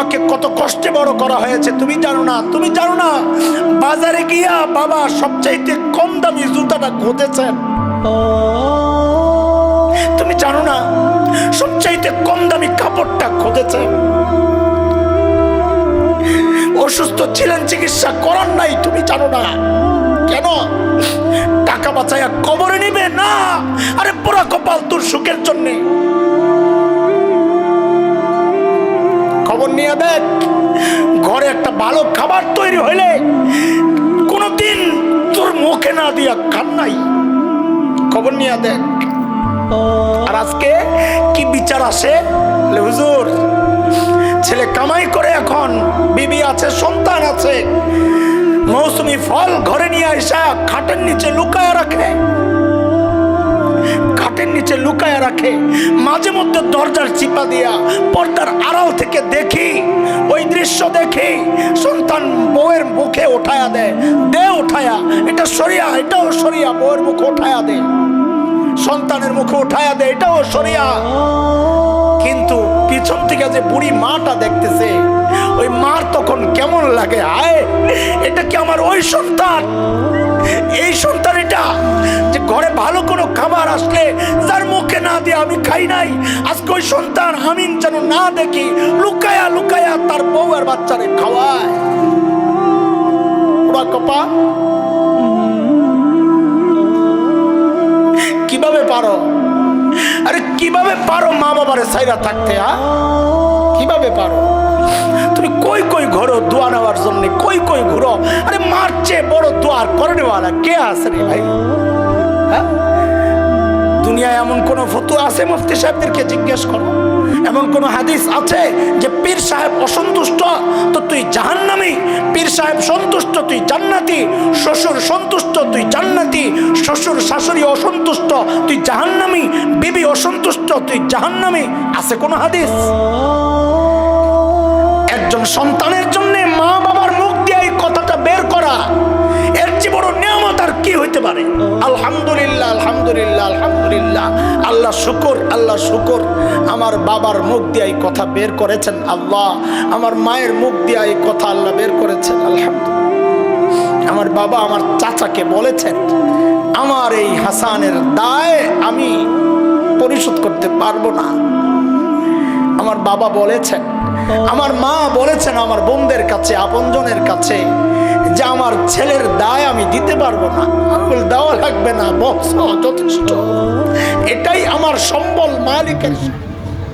তোমাকে কত কষ্টে বড় করা হয়েছে, তুমি জানো না, তুমি জানো না, বাজারে গিয়া বাবা সবচাইতে কম দামি জুতাটা খুঁজেছেন তুমি জানো না, সবচাইতে কম দামি কাপড়টা খুঁজেছেন অসুস্থ ছিলেন, চিকিৎসা করার নাই, তুমি জানো না। কেন? টাকা বাঁচাইয়া কবরে নিবে? না। আরে পুরা কপাল তোর সুখের জন্যে। খবর নিয়ে দেখ ঘরে একটা ভালো খাবার তৈরি হইলে কোনদিন তোর মুখে না দিয়া খান নাই। খবর নিয়ে দেখ আর আজকে কি বিচার আসে? হুজুর, ছেলে কামাই করে এখন, বিবি আছে, সন্তান আছে। মৌসুমি ফল ঘরে নিয়ে আসা খাটের নিচে লুকায় রাখে। লুকায় রাখে। মাঝে মধ্যে দরজার চিপা দিয়া পর্দার আড়াল থেকে দেখি, ওই দৃশ্য দেখি, সন্তান বউয়ের মুখে ওঠায়া দেয়, দে ওঠায়া, এটা সরিয়া এটাও সরিয়া বউয়ের মুখে ওঠায়া দে। সন্তানের মুখে উঠায়া দে, এটাও সরিয়া কিন্তু পিছন থেকে যে বুড়ি মাটা দেখতেছে, ওই মার তখন কেমন লাগে আয় এটা কি আমার ওই সন্তান? এই সন্তান এটা যে ঘরে ভালো কোনো খাবার আসলে যার মুখে না দিয়ে আমি খাই নাই। আজকে ওই সন্তান আমি যেন না দেখি লুকায়া লুকায়া তার বউ আর বাচ্চারে খাওয়ায়। ওরা কপা কীভাবে পারো? আরে কীভাবে পারো মা বাবারে সাইরা থাকতে হ্যাঁ? কীভাবে পারো? তুমি কই কই ঘরো দোয়া নেওয়ার জন্য? কই কই ঘুরো? আরে মার চেয়ে বড় দোয়ার করে নেওয়ালা কে আছে রে ভাই? হ্যাঁ? দুনিয়ায় এমন কোন ফতু আছে? মুফতি সাহেবদেরকে জিজ্ঞেস করো। এমন কোন হাদিস আছে যে পীর সাহেব অসন্তুষ্ট, তো তুই জাহান্নামি? পীর সাহেব সন্তুষ্ট, তুই জান্নাতি। শ্বশুর সন্তুষ্ট, তুই জান্নাতি। শ্বশুর শাশুড়ি অসন্তুষ্ট, তুই জাহান্নামি। বিবি অসন্তুষ্ট, তুই জাহান্নামি। আছে কোন হাদিস? একজন সন্তানের জন্য মা বাবার মুখ দিয়ে এই কথাটা বের করা, এর চেয়ে বড় নিয়ামত আর কি হইতে পারে? আলহামদুলিল্লাহ আলহামদুলিল্লাহ আলহামদুলিল্লাহ। আল্লাহ শুকর আল্লাহ শুকর। আমার বাবার মুখ দিয়ে এই কথা বের করেছেন আল্লাহ। আমার মায়ের মুখ দিয়ে এই কথা আল্লাহ বের করেছেন, আলহামদুলিল্লাহ। আমার বাবা আমার চাচাকে বলেছেন, আমার এই হাসানের দায় আমি পরিশোধ করতে পারব না। আমার বাবা বলেছেন আমার মা বলেছেন আমার বোনদের কাছে আপনজনের কাছে যে আমার ছেলের দায় আমি দিতে পারব না। আমি বলি, দেওয়া লাগবে না বস যথেষ্ট। এটাই আমার সম্বল মালিকের।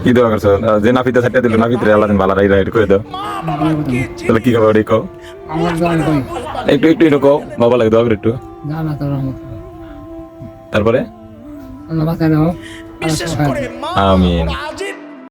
কি দোয়া করছ যে নাফিতে সাইডটা দিল নাফিতে আল্লাহ দিন ভালো রাইট করে দাও তাহলে কি কই? একটু একটু একটু বাবা লাগে দোয়া করে একটু। না না তোর তারপরে? আমিন।